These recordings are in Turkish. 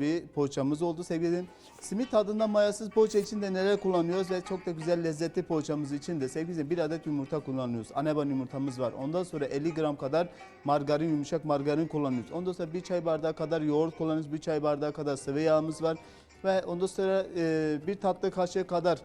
bir poğaçamız oldu sevgili Simit tadında mayasız poğaça için de neler kullanıyoruz ve çok da güzel lezzetli poğaçamız için de sevgili bir adet yumurta kullanıyoruz. Aneban yumurtamız var. Ondan sonra 50 gram kadar margarin yumuşak margarin kullanıyoruz. Ondan sonra bir çay bardağı kadar yoğurt kullanıyoruz. Bir çay bardağı kadar sıvı yağımız var. Ve ondan sonra e, bir tatlı kaşığı kadar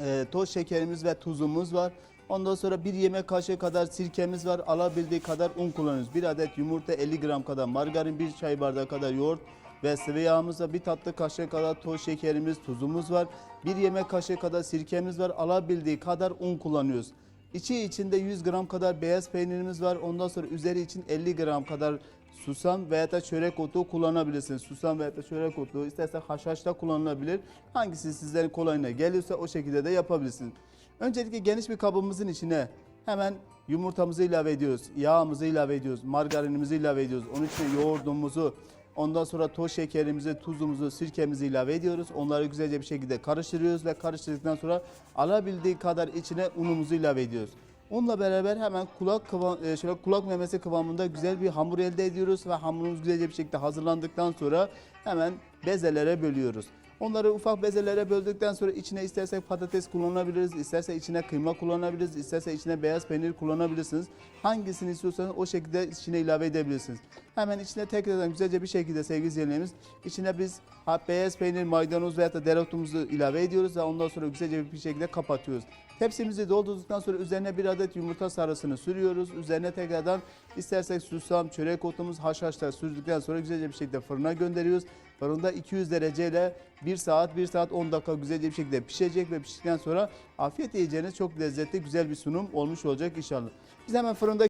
e, toz şekerimiz ve tuzumuz var. Ondan sonra bir yemek kaşığı kadar sirkemiz var. Alabildiği kadar un kullanıyoruz. Bir adet yumurta 50 gram kadar margarin, bir çay bardağı kadar yoğurt ve sıvı yağımız var. Bir tatlı kaşığı kadar toz şekerimiz, tuzumuz var. Bir yemek kaşığı kadar sirkemiz var. Alabildiği kadar un kullanıyoruz. İçi içinde 100 gram kadar beyaz peynirimiz var. Ondan sonra üzeri için 50 gram kadar susam veya da çörek otu kullanabilirsiniz. Susam veya da çörek otu istersen haşhaş da kullanılabilir. Hangisi sizlerin kolayına geliyorsa o şekilde de yapabilirsiniz. Öncelikle geniş bir kabımızın içine hemen yumurtamızı ilave ediyoruz. Yağımızı ilave ediyoruz. Margarinimizi ilave ediyoruz. Onun içine yoğurdumuzu, ondan sonra toz şekerimizi, tuzumuzu, sirkemizi ilave ediyoruz. Onları güzelce bir şekilde karıştırıyoruz ve karıştırdıktan sonra alabildiği kadar içine unumuzu ilave ediyoruz. Unla beraber hemen kulak kıvam, e, şöyle kulak memesi kıvamında güzel bir hamur elde ediyoruz ve hamurumuz güzelce bir şekilde hazırlandıktan sonra hemen bezelere bölüyoruz. Onları ufak bezelere böldükten sonra içine istersek patates kullanabiliriz, isterse içine kıyma kullanabiliriz, isterse içine beyaz peynir kullanabilirsiniz. Hangisini istiyorsanız o şekilde içine ilave edebilirsiniz. Hemen içine tekrardan güzelce bir şekilde sevgili izleyenlerimiz içine biz beyaz peynir, maydanoz veya da dereotumuzu ilave ediyoruz ve ondan sonra güzelce bir şekilde kapatıyoruz. Tepsimizi doldurduktan sonra üzerine bir adet yumurta sarısını sürüyoruz. Üzerine tekrardan istersek susam, çörek otumuz, haşhaşlar sürdükten sonra güzelce bir şekilde fırına gönderiyoruz. Fırında 200 dereceyle 1 saat 1 saat 10 dakika güzelce bir şekilde pişecek ve piştikten sonra afiyet yiyeceğiniz çok lezzetli güzel bir sunum olmuş olacak inşallah. Biz hemen fırında